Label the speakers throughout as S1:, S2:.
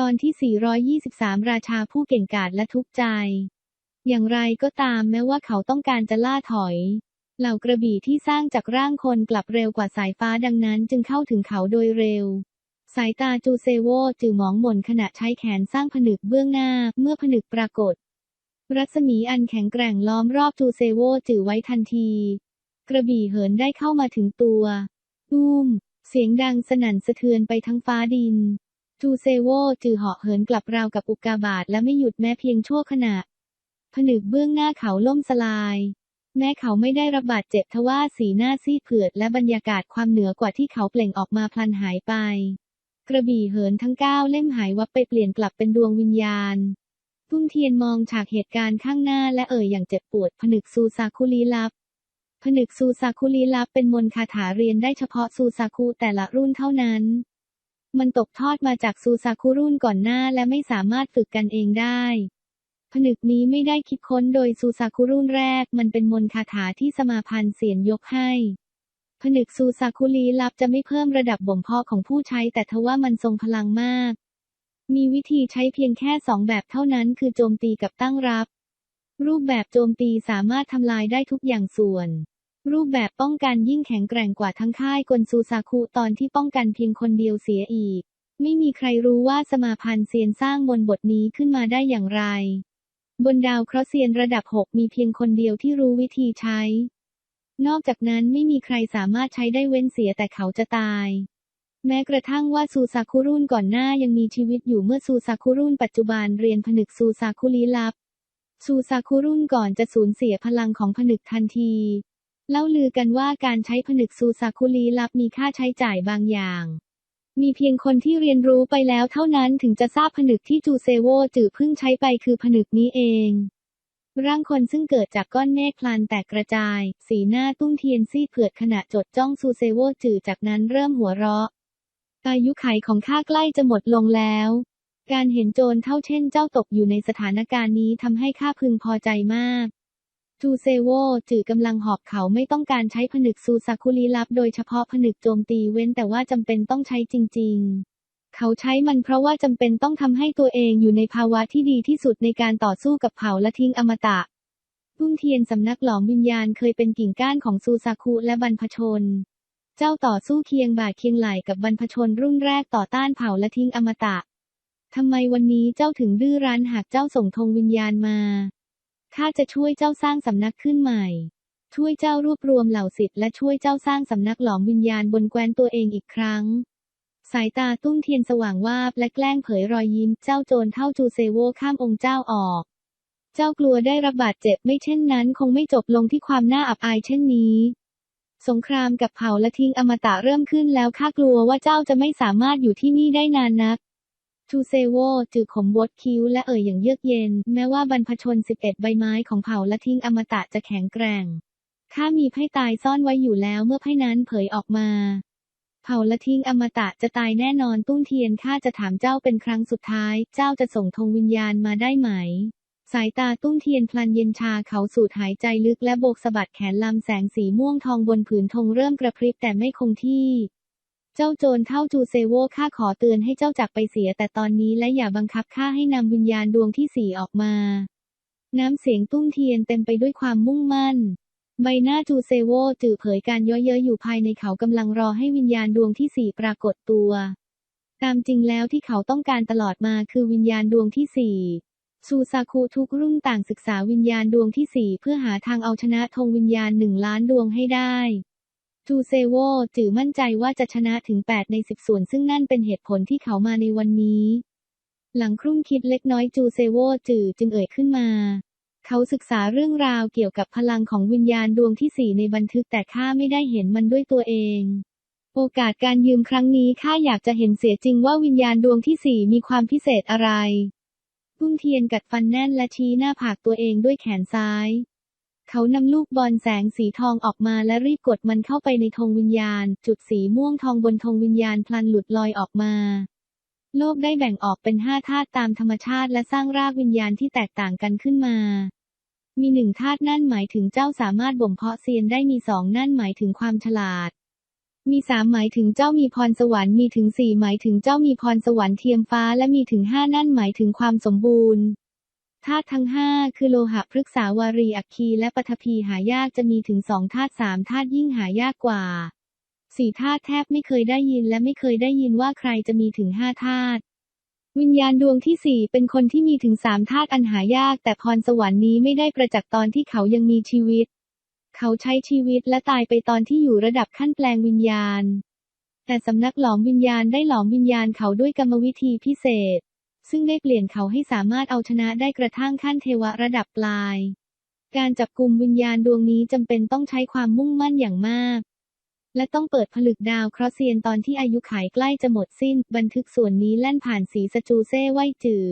S1: ตอนที่ 423 ราชาผู้เก่งกาจและทุกข์ใจ อย่างไรก็ตามแม้ว่าเขาต้องการจะล่าถอย เหล่ากระบี่ที่สร้างจากร่างคนกลับเร็วกว่าสายฟ้าดังนั้นจึงเข้าถึงเขาโดยเร็ว สายตาจูเซโวจือมองหม่นขณะใช้แขนสร้างผนึกเบื้องหน้าเมื่อผนึกปรากฏ รัศมีอันแข็งแกร่งล้อมรอบจูเซโวจือไว้ทันที กระบี่เหินได้เข้ามาถึงตัวตุ้มเสียงดังสนั่นสะเทือนไปทั้งฟ้าดิน จูเซโวจือเหาะเหินกลับราวกับอุกกาบาตและไม่หยุดแม้เพียงชั่วขณะ ผนึกเบื้องหน้าเขาล่มสลาย แม้เขาไม่ได้รับบาดเจ็บทว่าสีหน้าซีดเผือดและบรรยากาศความเหนือกว่าที่เขาเปล่งออกมาพลันหายไป กระบี่เหินทั้งเก้าเล่มหายวับไปเปลี่ยนกลับเป็นดวงวิญญาณตุ้งเทียนมองฉากเหตุการณ์ข้างหน้าและเอ่ยอย่างเจ็บปวด ผนึกซูซาคุลีลับ ผนึกซูซาคุลีลับเป็นมนคาถาเรียนได้เฉพาะซูซาคุแต่ละรุ่นเท่านั้น มันตกทอดมาจากซูซาคุรุ่นก่อนหน้าและไม่สามารถฝึกกันเองได้ ผนึกนี้ไม่ได้คิดค้นโดยซูซาคุรุ่นแรก มันเป็นมนคาถาที่สมาพันธ์เสียนยกให้ ผนึกซูซาคุลีลับจะไม่เพิ่มระดับบ่มเพาะของผู้ใช้แต่ทว่ามันทรงพลังมาก มีวิธีใช้เพียงแค่สองแบบเท่านั้นคือโจมตีกับตั้งรับ รูปแบบโจมตีสามารถทำลายได้ทุกอย่างส่วน รูปแบบป้องกันยิ่งแข็งแกร่งกว่าทั้งค่ายกลซูซาคุตอนที่ป้องกันเพียงคนเดียวเสียอีก ไม่มีใครรู้ว่าสมาพันธ์เซียนสร้างมนบทนี้ขึ้นมาได้อย่างไร บนดาวเคราะห์เซียนระดับ 6 มีเพียงคนเดียวที่รู้วิธีใช้ นอกจากนั้นไม่มีใครสามารถใช้ได้เว้นเสียแต่เขาจะตาย แม้กระทั่งว่าซูซาคุรุ่นก่อนหน้ายังมีชีวิตอยู่เมื่อซูซาคุรุ่นปัจจุบันเรียนผนึกซูซาคุลีลับซูซาคุรุ่นก่อนจะสูญเสียพลังของผนึกทันที เล่าลือกันว่าการใช้ผนึกซูซาคุลีลับมีค่าใช้จ่ายบางอย่าง มีเพียงคนที่เรียนรู้ไปแล้วเท่านั้นถึงจะทราบผนึกที่จูเซโวจือเพิ่งใช้ไปคือผนึกนี้เอง ร่างคนซึ่งเกิดจากก้อนเมฆพลันแตกกระจาย สีหน้าตุ้งเทียนซีดเผือดขณะจดจ้องซูเซโวจือจากนั้นเริ่มหัวเราะ อายุขัยของข้าใกล้จะหมดลงแล้ว การเห็นโจรเท่าเช่นเจ้าตกอยู่ในสถานการณ์นี้ทำให้ข้าพึงพอใจมาก จูเซโวจือกำลังหอบเขาไม่ต้องการใช้ผนึกซูซาคุลีลับ โดยเฉพาะผนึกโจมตีเว้นแต่ว่าจำเป็นต้องใช้จริง ๆ เขาใช้มันเพราะว่าจำเป็นต้องทำให้ตัวเองอยู่ในภาวะที่ดีที่สุดในการต่อสู้กับเผ่าและทิ้งอมตะตุ้งเทียนสำนักหลอมวิญญาณเคยเป็นกิ่งก้านของซูซาคุและบรรพชน เจ้าต่อสู้เคียงบ่าเคียงไหลกับบรรพชนรุ่นแรกต่อต้านเผ่าและทิ้งอมตะทำไมวันนี้เจ้าถึงดื้อรั้นหากเจ้าส่งธงวิญญาณมา ข้าจะช่วยเจ้าสร้างสำนักขึ้นใหม่ ช่วยเจ้ารวบรวมเหล่าศิษย์และช่วยเจ้าสร้างสำนักหลอมวิญญาณบนแคว้นตัวเองอีกครั้ง สายตาตุ้งเทียนสว่างวาบและแกล้งเผยรอยยิ้มเจ้าโจรเท่าจูเซโวข้ามองค์เจ้าออก เจ้ากลัวได้รับบาดเจ็บไม่เช่นนั้นคงไม่จบลงที่ความน่าอับอายเช่นนี้สงครามกับเผ่าละทิ้งอมตะเริ่มขึ้นแล้วข้ากลัวว่าเจ้าจะไม่สามารถอยู่ที่นี่ได้นานนัก ทูเซโวจือขมบดคิ้วและเอ่ยอย่างเยือกเย็น แม้ว่าบรรพชน 11 ใบไม้ของเผ่าละทิ้งอมตะจะแข็งแกร่ง ข้ามีไพ่ตายซ่อนไว้อยู่แล้วเมื่อไพ่นั้นเผยออกมา เผ่าละทิ้งอมตะจะตายแน่นอนตุ้งเทียนข้าจะถามเจ้าเป็นครั้งสุดท้าย เจ้าจะส่งธงวิญญาณมาได้ไหม สายตาตุ้งเทียนพลันเย็นชาเขาสูดหายใจลึกและโบกสะบัดแขนลำแสงสีม่วงทองบนผืนธงเริ่มกระพริบแต่ไม่คงที่ เจ้าโจรเท่าจูเซโวข้าขอเตือนให้เจ้าจักไปเสียแต่ตอนนี้และอย่าบังคับข้าให้นำวิญญาณดวงที่สี่ออกมา น้ำเสียงตุ้งเทียนเต็มไปด้วยความมุ่งมั่น ใบหน้าจูเซโวจือเผยการย้อเย้ยอยู่ภายในเขากำลังรอให้วิญญาณดวงที่สี่ปรากฏตัว ตามจริงแล้วที่เขาต้องการตลอดมาคือวิญญาณดวงที่สี่ซูซาคุทุกรุ่นต่างศึกษาวิญญาณดวงที่สี่เพื่อหาทางเอาชนะธงวิญญาณหนึ่งล้านดวงให้ได้ จูเซโวจือมั่นใจว่าจะชนะถึง 8 ใน 10 ส่วน ซึ่งนั่นเป็นเหตุผลที่เขามาในวันนี้ หลังครุ่นคิดเล็กน้อยจูเซโวจือจึงเอ่ยขึ้นมา เขาศึกษาเรื่องราวเกี่ยวกับพลังของวิญญาณดวงที่สี่ในบันทึกแต่ข้าไม่ได้เห็นมันด้วยตัวเอง โอกาสการยืมครั้งนี้ข้าอยากจะเห็นเสียจริงว่าวิญญาณดวงที่สี่มีความพิเศษอะไรตุ้งเทียนกัดฟันแน่นและชี้หน้าผากตัวเองด้วยแขนซ้าย เขานำลูกบอลแสงสีทองออกมาและรีบกดมันเข้าไปในธงวิญญาณ จุดสีม่วงทองบนธงวิญญาณพลันหลุดลอยออกมา โลกได้แบ่งออกเป็นห้าธาตุตามธรรมชาติและสร้างรากวิญญาณที่แตกต่างกันขึ้นมา มีหนึ่งธาตุนั่นหมายถึงเจ้าสามารถบ่มเพาะเซียนได้มีสองนั่นหมายถึงความฉลาด มีสามหมายถึงเจ้ามีพรสวรรค์มีถึงสี่หมายถึงเจ้ามีพรสวรรค์เทียมฟ้าและมีถึงห้านั่นหมายถึงความสมบูรณ์ ธาตุทั้งห้าคือโลหะพฤกษาวารีอัคคีและปฐพีหายากจะมีถึงสองธาตุสามธาตุยิ่งหายากกว่าสี่ธาตุแทบไม่เคยได้ยินและไม่เคยได้ยินว่าใครจะมีถึงห้าธาตุวิญญาณดวงที่สี่เป็นคนที่มีถึงสามธาตุอันหายาก แต่พรสวรรค์นี้ไม่ได้ประจักษ์ตอนที่เขายังมีชีวิต เขาใช้ชีวิตและตายไปตอนที่อยู่ระดับขั้นแปลงวิญญาณ แต่สำนักหลอมวิญญาณได้หลอมวิญญาณเขาด้วยกรรมวิธีพิเศษ ซึ่งได้เปลี่ยนเขาให้สามารถเอาชนะได้กระทั่งขั้นเทวระดับปลาย การจับกลุ่มวิญญาณดวงนี้จำเป็นต้องใช้ความมุ่งมั่นอย่างมาก และต้องเปิดผลึกดาวเคราะห์เซียนตอนที่อายุขัยใกล้จะหมดสิ้น บันทึกส่วนนี้แล่นผ่านสีสจูเซ่ไวจือ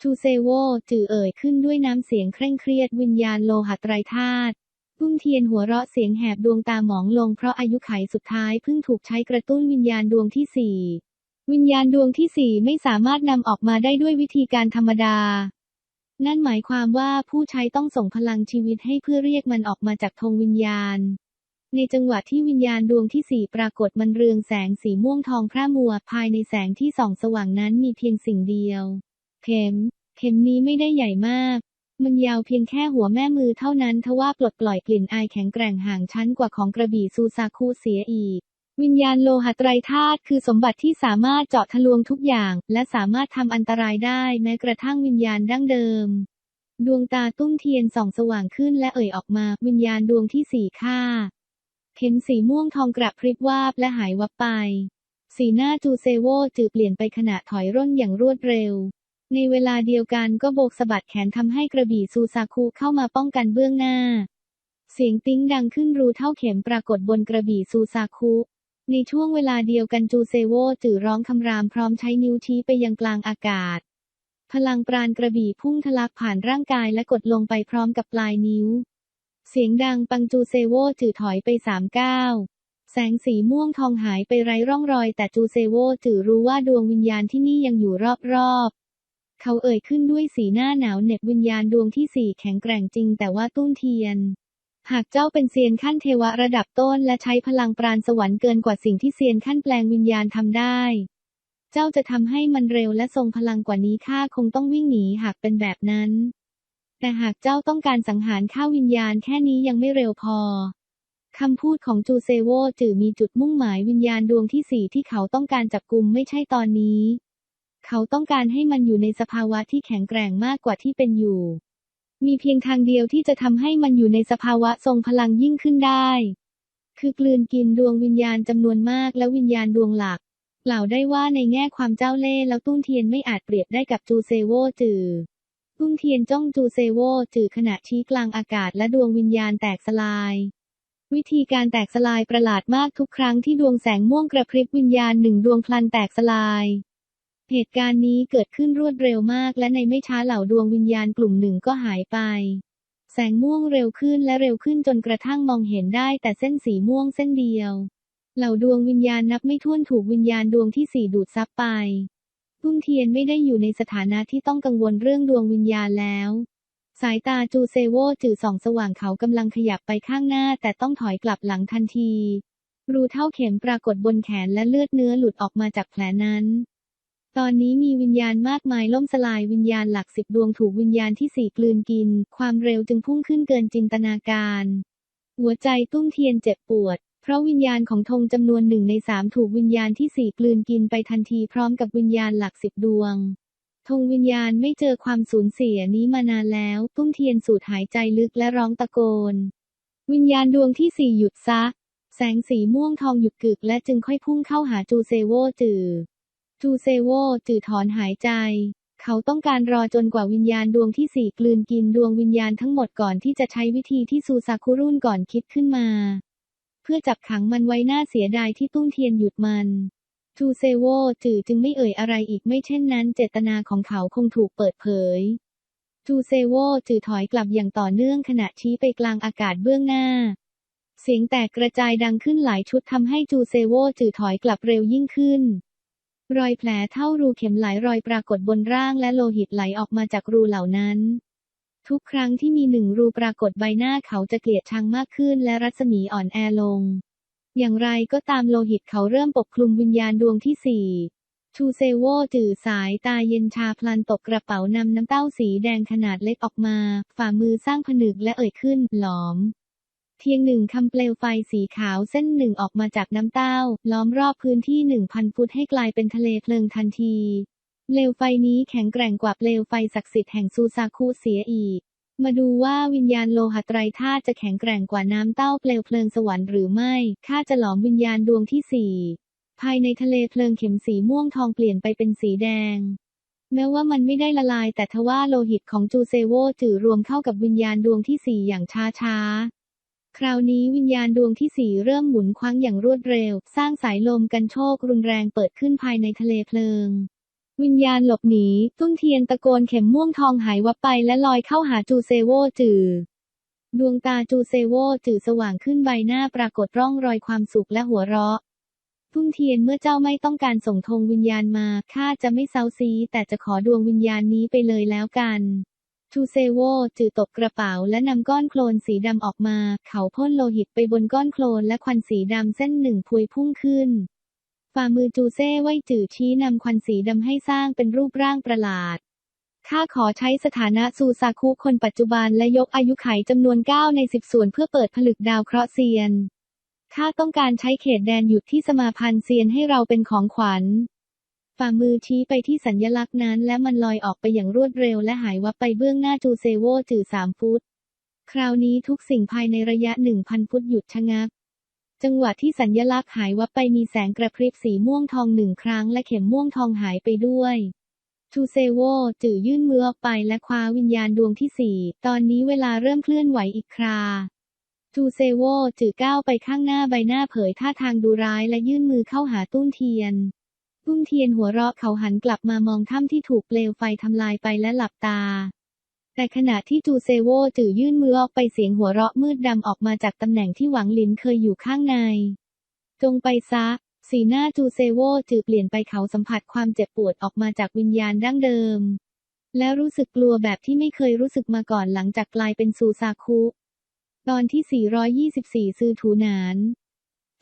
S1: จูเซโวจือเอ่ยขึ้นด้วยน้ำเสียงเคร่งเครียดวิญญาณโลหะไตรธาตุตุ้งเทียนหัวเราะเสียงแหบดวงตาหมองลงเพราะอายุขัยสุดท้ายเพิ่งถูกใช้กระตุ้นวิญญาณดวงที่สี่ วิญญาณดวงที่สี่ไม่สามารถนำออกมาได้ด้วยวิธีการธรรมดา นั่นหมายความว่าผู้ใช้ต้องส่งพลังชีวิตให้เพื่อเรียกมันออกมาจากธงวิญญาณ ในจังหวะที่วิญญาณดวงที่สี่ปรากฏมันเรืองแสงสีม่วงทองพระมัวภายในแสงที่ส่องสว่างนั้นมีเพียงสิ่งเดียว เข็ม เข็มนี้ไม่ได้ใหญ่มากมันยาวเพียงแค่หัวแม่มือเท่านั้นทว่าปลดปล่อยกลิ่นอายแข็งแกร่งห่างชั้นกว่าของกระบี่ซูซาคุเสียอีก วิญญาณโลหะไตรธาตุคือสมบัติที่สามารถเจาะทะลวงทุกอย่าง และสามารถทำอันตรายได้แม้กระทั่งวิญญาณดั้งเดิม ดวงตาตุ้งเทียนส่องสว่างขึ้นและเอ่ยออกมา วิญญาณดวงที่สี่ค่าเห็นสีม่วงทองกระพริบวาบและหายวับไป สีหน้าจูเซโวจือเปลี่ยนไปขณะถอยร่นอย่างรวดเร็ว ในเวลาเดียวกันก็โบกสะบัดแขนทำให้กระบี่ซูซาคุเข้ามาป้องกันเบื้องหน้า เสียงติ้งดังขึ้นรูเท่าเข็มปรากฏบนกระบี่ซูซาคุ ในช่วงเวลาเดียวกันจูเซโวจือร้องคำรามพร้อมใช้นิ้วชี้ไปยังกลางอากาศ พลังปราณกระบี่พุ่งทะลักผ่านร่างกายและกดลงไปพร้อมกับปลายนิ้ว เสียงดังปังจูเซโวจือถอยไปสามก้าวแสงสีม่วงทองหายไปไร้ร่องรอย แต่จูเซโวจือรู้ว่าดวงวิญญาณที่นี่ยังอยู่รอบๆ เขาเอ่ยขึ้นด้วยสีหน้าหนาวเหน็บวิญญาณดวงที่สี่แข็งแกร่งจริงแต่ว่าตุ้นเทียน หากเจ้าเป็นเซียนขั้นเทวะระดับต้นและใช้พลังปราณสวรรค์เกินกว่าสิ่งที่เซียนขั้นแปลงวิญญาณทำได้ เจ้าจะทำให้มันเร็วและทรงพลังกว่านี้ข้าคงต้องวิ่งหนีหากเป็นแบบนั้น แต่หากเจ้าต้องการสังหารข้าวิญญาณแค่นี้ยังไม่เร็วพอคำพูดของจูเซโวจือมีจุดมุ่งหมายวิญญาณดวงที่สี่ที่เขาต้องการจับกลุ่มไม่ใช่ตอนนี้ เขาต้องการให้มันอยู่ในสภาวะที่แข็งแกร่งมากกว่าที่เป็นอยู่ มีเพียงทางเดียวที่จะทำให้มันอยู่ในสภาวะทรงพลังยิ่งขึ้นได้ คือกลืนกินดวงวิญญาณจำนวนมากและวิญญาณดวงหลัก กล่าวได้ว่าในแง่ความเจ้าเล่ห์แล้วตุ้นเทียนไม่อาจเปรียบได้กับจูเซโวจือพุ่งเทียนจ้องจูเซโวจือขณะชี้กลางอากาศและดวงวิญญาณแตกสลาย วิธีการแตกสลายประหลาดมากทุกครั้งที่ดวงแสงม่วงกระพริบวิญญาณหนึ่งดวงพลันแตกสลาย เหตุการณ์นี้เกิดขึ้นรวดเร็วมาก และในไม่ช้าเหล่าดวงวิญญาณกลุ่มหนึ่งก็หายไป แสงม่วงเร็วขึ้นและเร็วขึ้นจนกระทั่งมองเห็นได้แต่เส้นสีม่วงเส้นเดียว เหล่าดวงวิญญาณนับไม่ถ้วนถูกวิญญาณดวงที่สี่ดูดซับไปตุ้งเทียนไม่ได้อยู่ในสถานะที่ต้องกังวลเรื่องดวงวิญญาณแล้ว สายตาจูเซโวจือส่องสว่างเขากำลังขยับไปข้างหน้าแต่ต้องถอยกลับหลังทันที รูเท่าเข็มปรากฏบนแขนและเลือดเนื้อหลุดออกมาจากแผลนั้น ตอนนี้มีวิญญาณมากมายล่มสลายวิญญาณหลักสิบดวงถูกวิญญาณที่สี่กลืนกิน ความเร็วจึงพุ่งขึ้นเกินจินตนาการ หัวใจตุ้งเทียนเจ็บปวด เพราะวิญญาณของธงจำนวนหนึ่งในสามถูกวิญญาณที่สี่กลืนกินไปทันทีพร้อมกับวิญญาณหลักสิบดวงธงวิญญาณไม่เจอความสูญเสียนี้มานานแล้ว ตุ้งเทียนสูดหายใจลึกและร้องตะโกน วิญญาณดวงที่สี่หยุดซะ แสงสีม่วงทองหยุดกึกและจึงค่อยพุ่งเข้าหาจูเซโวจือ จูเซโวจือถอนหายใจ เขาต้องการรอจนกว่าวิญญาณดวงที่สี่กลืนกินดวงวิญญาณทั้งหมดก่อนที่จะใช้วิธีที่ซูซาคุรุนก่อนคิดขึ้นมา เพื่อจับขังมันไว้หน้าเสียดายที่ตุ้งเทียนหยุดมันจูเซโวจือจึงไม่เอ่ยอะไรอีกไม่เช่นนั้น เจตนาของเขาคงถูกเปิดเผยจูเซโวจือถอยกลับอย่างต่อเนื่องขณะชี้ไปกลางอากาศเบื้องหน้า เสียงแตกกระจายดังขึ้นหลายชุดทำให้จูเซโวจือถอยกลับเร็วยิ่งขึ้น รอยแผลเท่ารูเข็มหลายรอยปรากฏบนร่างและโลหิตไหลออกมาจากรูเหล่านั้น ทุกครั้งที่มีหนึ่งรูปรากฏใบหน้าเขาจะเกลียดชังมากขึ้นและรัศมีอ่อนแอลง อย่างไรก็ตามโลหิตเขาเริ่มปกคลุมวิญญาณดวงที่สี่ชูเซโวจื่อสายตาเย็นชาพลันตกกระเป๋านำน้ำเต้าสีแดงขนาดเล็กออกมา ฝ่ามือสร้างผนึกและเอ่ยขึ้น หลอม เพียงหนึ่งคำเปลวไฟสีขาวเส้นหนึ่งออกมาจากน้ำเต้า ล้อมรอบพื้นที่หนึ่งพันฟุตให้กลายเป็นทะเลเพลิงทันที เปลวไฟนี้แข็งแกร่งกว่าเปลวไฟศักดิ์สิทธิ์แห่งซูซาคุเสียอีก มาดูว่าวิญญาณโลหะไตรธาตุจะแข็งแกร่งกว่าน้ำเต้าเปลวเพลิงสวรรค์หรือไม่ ข้าจะหลอมวิญญาณดวงที่สี่ภายในทะเลเพลิงเข็มสีม่วงทองเปลี่ยนไปเป็นสีแดงแม้ว่ามันไม่ได้ละลายแต่ทว่าโลหิตของจูเซโวจือรวมเข้ากับวิญญาณดวงที่สี่อย่างช้าช้า คราวนี้วิญญาณดวงที่สี่เริ่มหมุนคว้างอย่างรวดเร็ว สร้างสายลมกันโชกรุนแรงเปิดขึ้นภายในทะเลเพลิง วิญญาณหลบหนี ตุ้นเทียนตะโกนเข็มม่วงทองหายวับไปและลอยเข้าหาจูเซโวจือ ดวงตาจูเซโวจือสว่างขึ้นใบหน้าปรากฏร่องรอยความสุขและหัวเราะทุ่งเทียนเมื่อเจ้าไม่ต้องการส่งธงวิญญาณมา ข้าจะไม่เซาซีแต่จะขอดวงวิญญาณนี้ไปเลยแล้วกัน ชูเซโวจือตบกระเป๋าและนำก้อนโคลนสีดำออกมา เขาพ่นโลหิตไปบนก้อนโคลนและควันสีดำเส้นหนึ่งพวยพุ่งขึ้น ฝ่ามือจูเซ่ไว้จือชี้นำควันสีดำให้สร้างเป็นรูปร่างประหลาด ข้าขอใช้สถานะซูซาคุคนปัจจุบันและยกอายุไขจำนวน 9 ใน 10 ส่วนเพื่อเปิดผลึกดาวเคราะห์เซียน ข้าต้องการใช้เขตแดนหยุดที่สมาพันธ์เซียนให้เราเป็นของขวัญ ฝ่ามือชี้ไปที่สัญลักษณ์นั้น และมันลอยออกไปอย่างรวดเร็วและหายวับไปเบื้องหน้าจูเซโวจือสามฟุต คราวนี้ทุกสิ่งภายในระยะ1,000ฟุตหยุดชะงัก จังหวะที่สัญญลักษณ์หายวับไปมีแสงกระพริบสีม่วงทองหนึ่งครั้ง และเข็มม่วงทองหายไปด้วยชูเซโวจือยื่นมือออกไปและคว้าวิญญาณดวงที่สี่ ตอนนี้เวลาเริ่มเคลื่อนไหวอีกคราจูเซโวจือก้าวไปข้างหน้าใบหน้าเผยท่าทางดูร้ายและยื่นมือเข้าหาตุ้นเทียน ตุ้นเทียนหัวเราะเขาหันกลับมามองถ้ำที่ถูกเปลวไฟทำลายไปและหลับตา แต่ขณะที่จูเซโวจื่อยื่นมือออกไปเสียงหัวเราะมืดดำออกมาจากตำแหน่งที่หวังลินเคยอยู่ข้างใน จงไปซะ สีหน้าจูเซโวจือเปลี่ยนไปเขาสัมผัสความเจ็บปวดออกมาจากวิญญาณดั้งเดิม และรู้สึกกลัวแบบที่ไม่เคยรู้สึกมาก่อนหลังจากกลายเป็นซูซาคุ ตอนที่ 424 ซือถูหนาน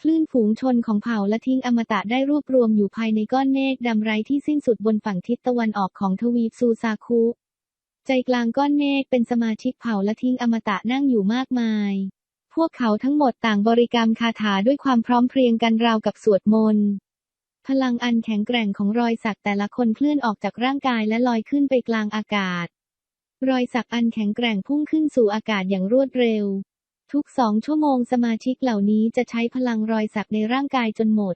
S1: คลื่นฝูงชนของเผ่าละทิ้งอมตะได้รวบรวมอยู่ภายในก้อนเมฆดำไรที่สิ้นสุดบนฝั่งทิศตะวันออกของทวีปซูซาคุ ใจกลางก้อนเมฆเป็นสมาชิกเผ่าละทิ้งอมตะนั่งอยู่มากมาย พวกเขาทั้งหมดต่างบริกรรมคาถาด้วยความพร้อมเพรียงกันราวกับสวดมนต์ พลังอันแข็งแกร่งของรอยสักแต่ละคนเคลื่อนออกจากร่างกายและลอยขึ้นไปกลางอากาศ รอยสักอันแข็งแกร่งพุ่งขึ้นสู่อากาศอย่างรวดเร็ว ทุกสองชั่วโมงสมาชิกเหล่านี้จะใช้พลังรอยสักในร่างกายจนหมด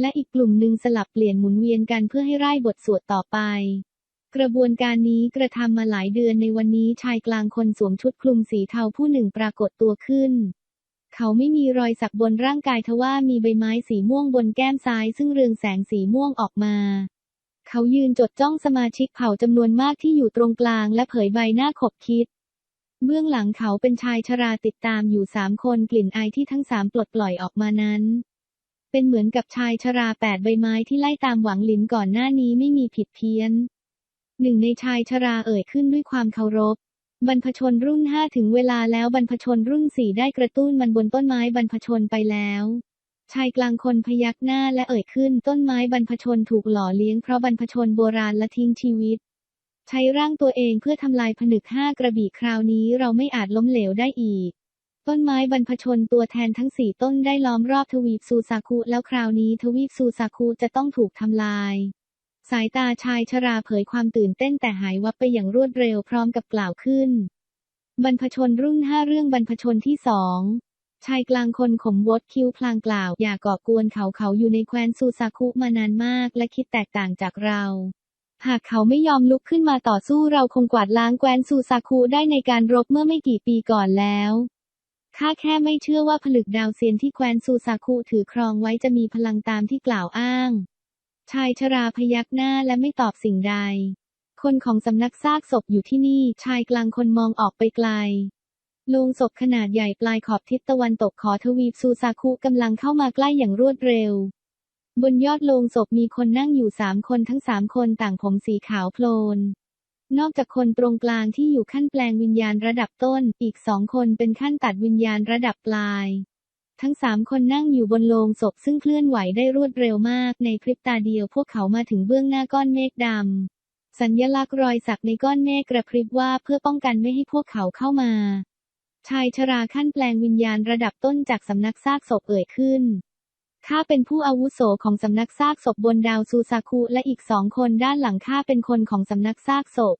S1: และอีกกลุ่มหนึ่งสลับเปลี่ยนหมุนเวียนกันเพื่อให้ไร้บทสวดต่อไป กระบวนการนี้กระทำมาหลายเดือนในวันนี้ชายกลางคนสวมชุดคลุมสีเทาผู้หนึ่งปรากฏตัวขึ้น เขาไม่มีรอยสักบนร่างกายทว่ามีใบไม้สีม่วงบนแก้มซ้ายซึ่งเรืองแสงสีม่วงออกมาเขายืนจดจ้องสมาชิกเผ่าจำนวนมากที่อยู่ตรงกลางและเผยใบหน้าขบคิด เบื้องหลังเขาเป็นชายชราติดตามอยู่สามคนกลิ่นอายที่ทั้งสามปลดปล่อยออกมานั้น เป็นเหมือนกับชายชราแปดใบไม้ที่ไล่ตามหวังหลินก่อนหน้านี้ไม่มีผิดเพี้ยน หนึ่งในชายชราเอ่ยขึ้นด้วยความเคารพ บรรพชนรุ่นห้าถึงเวลาแล้วบรรพชนรุ่นสี่ได้กระตุ้นมันบนต้นไม้บรรพชนไปแล้วชายกลางคนพยักหน้าและเอ่ยขึ้นต้นไม้บรรพชนถูกหล่อเลี้ยงเพราะบรรพชนโบราณละทิ้งชีวิต ใช้ร่างตัวเองเพื่อทำลายผนึกห้ากระบี่คราวนี้เราไม่อาจล้มเหลวได้อีก ต้นไม้บรรพชนตัวแทนทั้งสี่ต้นได้ล้อมรอบทวีปซูซาคุแล้วคราวนี้ทวีปซูซาคุจะต้องถูกทำลาย สายตาชายชราเผยความตื่นเต้นแต่หายวับไปอย่างรวดเร็วพร้อมกับกล่าวขึ้น บรรพชนรุ่นห้าเรื่องบรรพชนที่สองชายกลางคนขมวดคิ้วพลางกล่าว อย่าก่อกวนเขาเขาอยู่ในแคว้นซูซาคุมานานมากและคิดแตกต่างจากเรา หากเขาไม่ยอมลุกขึ้นมาต่อสู้เราคงกวาดล้างแควนซูซาคุได้ในการรบเมื่อไม่กี่ปีก่อนแล้วข้าแค่ไม่เชื่อว่าผลึกดาวเซียนที่แคว้นซูซาคุถือครองไว้จะมีพลังตามที่กล่าวอ้าง ชายชราพยักหน้าและไม่ตอบสิ่งใด คนของสำนักซากศพอยู่ที่นี่ ชายกลางคนมองออกไปไกลโลงศพขนาดใหญ่ปลายขอบทิศตะวันตกขอทวีปซูซาคุกำลังเข้ามาใกล้อย่างรวดเร็ว บนยอดโลงศพมีคนนั่งอยู่สามคนทั้งสามคนต่างผมสีขาวโพลน นอกจากคนตรงกลางที่อยู่ขั้นแปลงวิญญาณระดับต้น อีกสองคนเป็นขั้นตัดวิญญาณระดับปลาย ทั้งสามคนนั่งอยู่บนโลงศพซึ่งเคลื่อนไหวได้รวดเร็วมาก ในพริบตาเดียวพวกเขามาถึงเบื้องหน้าก้อนเมฆดำ สัญญลักษณ์รอยสักในก้อนเมฆกระพริบว่าเพื่อป้องกันไม่ให้พวกเขาเข้ามา ชายชราขั้นแปลงวิญญาณระดับต้นจากสำนักซากศพเอ่ยขึ้น ข้าเป็นผู้อาวุโสของสำนักซากศพบนดาวซูซาคุและอีกสองคนด้านหลังข้าเป็นคนของสำนักซากศพ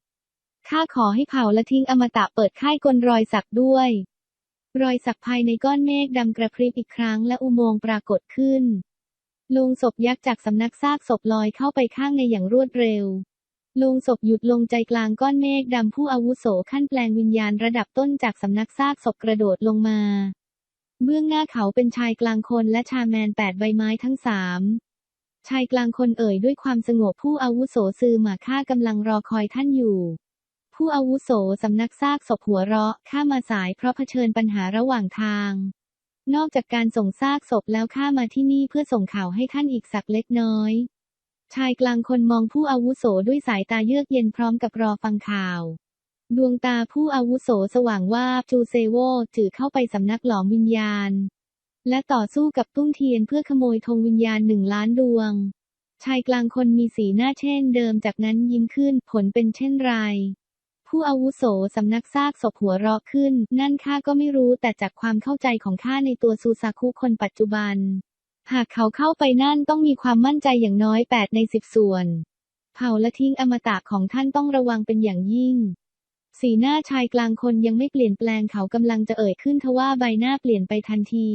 S1: ข้าขอให้เผาและทิ้งอมตะเปิดค่ายกลรอยสักด้วย รอยสักภายในก้อนเมฆดำกระพริบอีกครั้งและอุโมงค์ปรากฏขึ้นลงศพยักษ์จากสำนักซากศพลอยเข้าไปข้างในอย่างรวดเร็วลงศพหยุดลงใจกลางก้อนเมฆดำผู้อาวุโสขั้นแปลงวิญญาณระดับต้นจากสำนักซากศพกระโดดลงมา เบื้องหน้าเขาเป็นชายกลางคนและชาแมนแปดใบไม้ทั้งสามชายกลางคนเอ่ยด้วยความสงบผู้อาวุโสซือหมาข้ากำลังรอคอยท่านอยู่ ผู้อาวุโสสำนักซากศพหัวเราะข้ามาสายเพราะเผชิญปัญหาระหว่างทาง นอกจากการส่งซากศพแล้วข้ามาที่นี่เพื่อส่งข่าวให้ท่านอีกสักเล็กน้อย ชายกลางคนมองผู้อาวุโสด้วยสายตาเยือกเย็นพร้อมกับรอฟังข่าว ดวงตาผู้อาวุโสสว่างว่าบจูเซโวจือเข้าไปสำนักหลอมวิญญาณ และต่อสู้กับตุ้งเทียนเพื่อขโมยธงวิญญาณหนึ่งล้านดวง ชายกลางคนมีสีหน้าเช่นเดิมจากนั้นยิ้มขึ้นผลเป็นเช่นไร ผู้อาวุโสสำนักซากศพหัวเราะขึ้น นั่นข้าก็ไม่รู้แต่จากความเข้าใจของข้าในตัวซูซาคุคนปัจจุบัน หากเขาเข้าไปนั่นต้องมีความมั่นใจอย่างน้อย8ใน10ส่วน เผาและทิ้งอมตะของท่านต้องระวังเป็นอย่างยิ่ง สีหน้าชายกลางคนยังไม่เปลี่ยนแปลงเขากำลังจะเอ่ยขึ้นทว่าใบหน้าเปลี่ยนไปทันที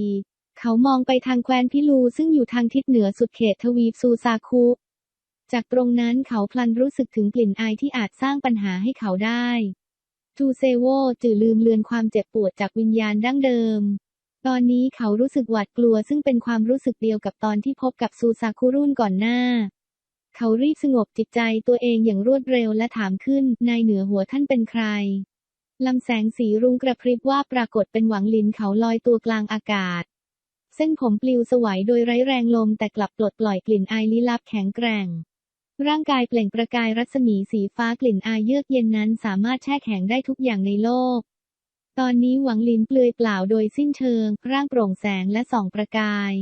S1: เขามองไปทางแคว้นพิลูซึ่งอยู่ทางทิศเหนือสุดเขตทวีปซูซาคุ จากตรงนั้นเขาพลันรู้สึกถึงกลิ่นอายที่อาจสร้างปัญหาให้เขาได้จูเซโวจือลืมเลือนความเจ็บปวดจากวิญญาณดั้งเดิม ตอนนี้เขารู้สึกหวาดกลัวซึ่งเป็นความรู้สึกเดียวกับตอนที่พบกับซูซาคุรุ่นก่อนหน้า เขารีบสงบจิตใจตัวเองอย่างรวดเร็วและถามขึ้น นายเหนือหัวท่านเป็นใคร ลำแสงสีรุ้งกระพริบว่าปรากฏเป็นหวังลินเขาลอยตัวกลางอากาศ เส้นผมปลิวสวัยโดยไร้แรงลมแต่กลับปลดปล่อยกลิ่นอายลี้ลับแข็งแกร่ง ร่างกายเปล่งประกายรัศมีสีฟ้ากลิ่นอายเยือกเย็นนั้นสามารถแช่แข็งได้ทุกอย่างในโลก ตอนนี้หวังลินเปลือยเปล่าโดยสิ้นเชิง ร่างโปร่งแสงและส่องประกาย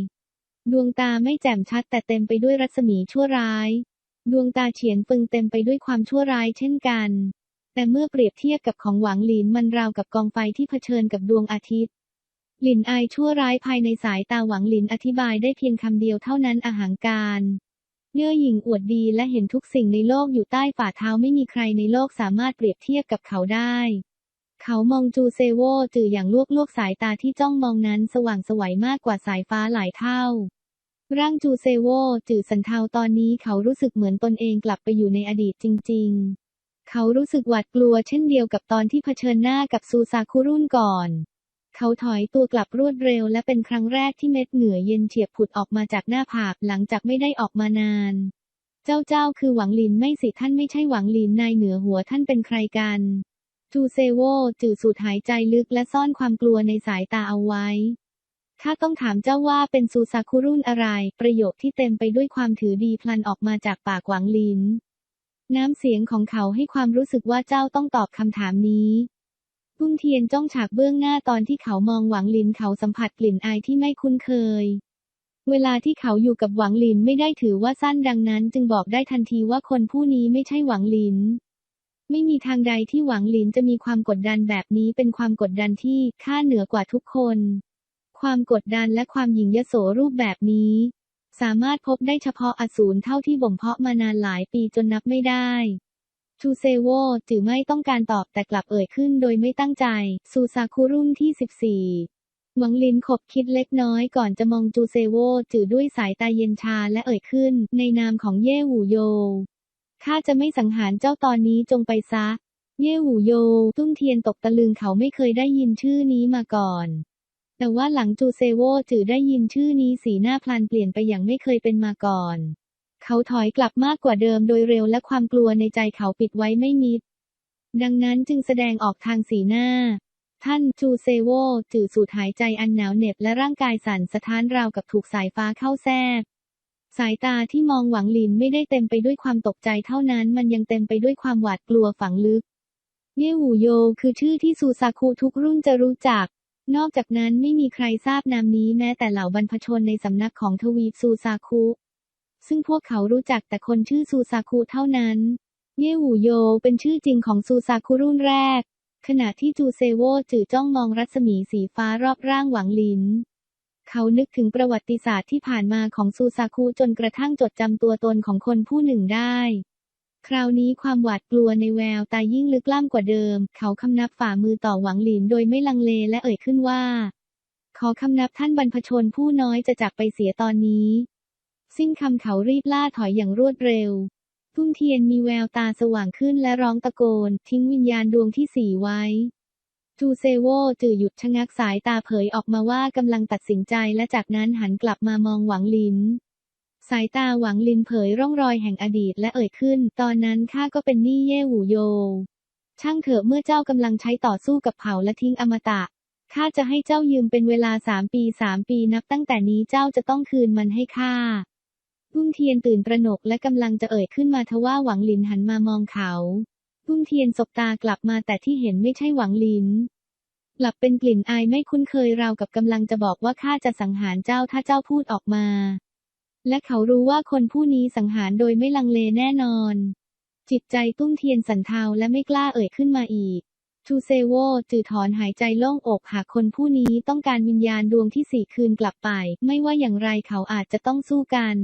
S1: ดวงตาไม่แจ่มชัดแต่เต็มไปด้วยรัศมีชั่วร้าย ดวงตาเฉียนฟึงเต็มไปด้วยความชั่วร้ายเช่นกัน แต่เมื่อเปรียบเทียบกับของหวังหลินมันราวกับกองไฟที่เผชิญกับดวงอาทิตย์ หลินอายชั่วร้ายภายในสายตาหวังหลินอธิบายได้เพียงคำเดียวเท่านั้นอาหางการเนื้อหญิงอวดดีและเห็นทุกสิ่งในโลกอยู่ใต้ฝ่าเท้าไม่มีใครในโลกสามารถเปรียบเทียบกับเขาได้ เขามองจูเซโวจืออย่างลวกลวกสายตาที่จ้องมองนั้นสว่างสวัยมากกว่าสายฟ้าหลายเท่า ร่างจูเซโวจือสันเทาตอนนี้เขารู้สึกเหมือนตนเองกลับไปอยู่ในอดีตจริง ๆ เขารู้สึกหวาดกลัวเช่นเดียวกับตอนที่เผชิญหน้ากับซูซาคุรุ่นก่อน เขาถอยตัวกลับรวดเร็วและเป็นครั้งแรกที่เม็ดเหงื่อเย็นเฉียบผุดออกมาจากหน้าผากหลังจากไม่ได้ออกมานาน เจ้าเจ้าคือหวังลินไม่สิท่านไม่ใช่หวังลินนายเหนือหัวท่านเป็นใครกันจูเซโวจือสูดหายใจลึกและซ่อนความกลัวในสายตาเอาไว้ ข้าต้องถามเจ้าว่าเป็นซูซาคุรุ่นอะไร ประโยคที่เต็มไปด้วยความถือดีพลันออกมาจากปากหวังลิน น้ำเสียงของเขาให้ความรู้สึกว่าเจ้าต้องตอบคำถามนี้ตุ้งเทียนจ้องฉากเบื้องหน้าตอนที่เขามองหวังลินเขาสัมผัสกลิ่นอายที่ไม่คุ้นเคย เวลาที่เขาอยู่กับหวังลินไม่ได้ถือว่าสั้นดังนั้น จึงบอกได้ทันทีว่าคนผู้นี้ไม่ใช่หวังลิน ไม่มีทางใดที่หวังลินจะมีความกดดันแบบนี้เป็นความกดดันที่ค่าเหนือกว่าทุกคน ความกดดันและความหยิ่งยโสรูปแบบนี้ สามารถพบได้เฉพาะอสูรเท่าที่บ่มเพาะมานานหลายปีจนนับไม่ได้ชูเซโวจือไม่ต้องการตอบแต่กลับเอ่ยขึ้นโดยไม่ตั้งใจ ซูซาคุรุ่นที่ 14 หวังลินขบคิดเล็กน้อยก่อนจะมองจูเซโวจือด้วยสายตาเย็นชาและเอ่ยขึ้น ในนามของเย่หูโยข้าจะไม่สังหารเจ้าตอนนี้จงไปซะ เย่หูโย ตุ้งเทียนตกตะลึงเขาไม่เคยได้ยินชื่อนี้มาก่อน แต่ว่าหลังจูเซโวจือได้ยินชื่อนี้สีหน้าพลันเปลี่ยนไปอย่างไม่เคยเป็นมาก่อน เขาถอยกลับมากกว่าเดิมโดยเร็วและความกลัวในใจเขาปิดไว้ไม่มิด ดังนั้นจึงแสดงออกทางสีหน้า ท่านจูเซโวจือสูดหายใจอันหนาวเหน็บและร่างกายสั่นสะท้านราวกับถูกสายฟ้าเข้าแทรกสายตาที่มองหวังหลินไม่ได้เต็มไปด้วยความตกใจเท่านั้น มันยังเต็มไปด้วยความหวาดกลัวฝังลึก เย่หูโย คือชื่อที่ซูซาคุทุกรุ่นจะรู้จัก นอกจากนั้นไม่มีใครทราบนามนี้แม้แต่เหล่าบรรพชนในสำนักของทวีปซูซาคุ ซึ่งพวกเขารู้จักแต่คนชื่อซูซาคุเท่านั้น เย่หูโยเป็นชื่อจริงของซูซาคุรุ่นแรก ขณะที่จูเซโวจื่อจ้องมองรัศมีสีฟ้ารอบร่างหวังลิน เขานึกถึงประวัติศาสตร์ที่ผ่านมาของซูซาคุจนกระทั่งจดจำตัวตนของคนผู้หนึ่งได้ คราวนี้ความหวาดกลัวในแววตายิ่งลึกล้ำกว่าเดิม เขาคำนับฝ่ามือต่อหวังหลินโดยไม่ลังเลและเอ่ยขึ้นว่า ขอคำนับท่านบรรพชนผู้น้อยจะจากไปเสียตอนนี้ สิ้นคำเขารีบล่าถอยอย่างรวดเร็ว ทุ่งเทียนมีแววตาสว่างขึ้นและร้องตะโกน ทิ้งวิญญาณดวงที่สี่ไว้จูเซโวจื่อหยุดชะงักสายตาเผยออกมาว่ากำลังตัดสินใจและจากนั้นหันกลับมามองหวังลิน สายตาหวังลินเผยร่องรอยแห่งอดีตและเอ่ยขึ้น ตอนนั้นข้าก็เป็นหนี้เย่หูโย ช่างเถอะเมื่อเจ้ากำลังใช้ต่อสู้กับเผ่าและทิ้งอมตะ ข้าจะให้เจ้ายืมเป็นเวลาสามปีสามปีนับตั้งแต่นี้เจ้าจะต้องคืนมันให้ข้าพุ่งเทียนตื่นตระหนกและกำลังจะเอ่ยขึ้นมาทว่าหวังลินหันมามองเขาพุ่งเทียนสบตากลับมาแต่ที่เห็นไม่ใช่หวังลินกลับเป็นกลิ่นอายไม่คุ้นเคยราวกับกำลังจะบอกว่าข้าจะสังหารเจ้าถ้าเจ้าพูดออกมา และเขารู้ว่าคนผู้นี้สังหารโดยไม่ลังเลแน่นอน จิตใจตุ้งเทียนสันเทาและไม่กล้าเอ่ยขึ้นมาอีก ทูเซโวจือถอนหายใจโล่งอกหากคนผู้นี้ต้องการวิญญาณดวงที่สี่คืนกลับไป ไม่ว่าอย่างไรเขาอาจจะต้องสู้กัน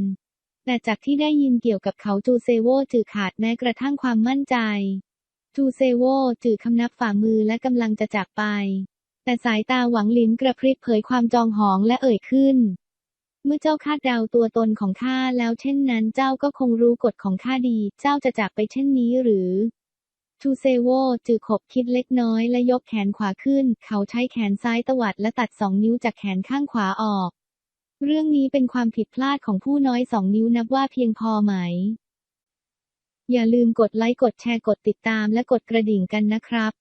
S1: แต่จากที่ได้ยินเกี่ยวกับเขาจูเซโวจือขาดแม้กระทั่งความมั่นใจ จูเซโวจือคำนับฝ่ามือและกำลังจะจากไป แต่สายตาหวังลินกระพริบเผยความจองหองและเอ่ยขึ้น เมื่อเจ้าคาดเดาตัวตนของข้าแล้วเช่นนั้นเจ้าก็คงรู้กฎของข้าดี เจ้าจะจากไปเช่นนี้หรือทูเซโวจือขบคิดเล็กน้อยและยกแขนขวาขึ้น เขาใช้แขนซ้ายตวัดและตัดสองนิ้วจากแขนข้างขวาออก เรื่องนี้เป็นความผิดพลาดของผู้น้อยสองนิ้วนับว่าเพียงพอไหม อย่าลืมกดไลค์กดแชร์กดติดตามและกดกระดิ่งกันนะครับ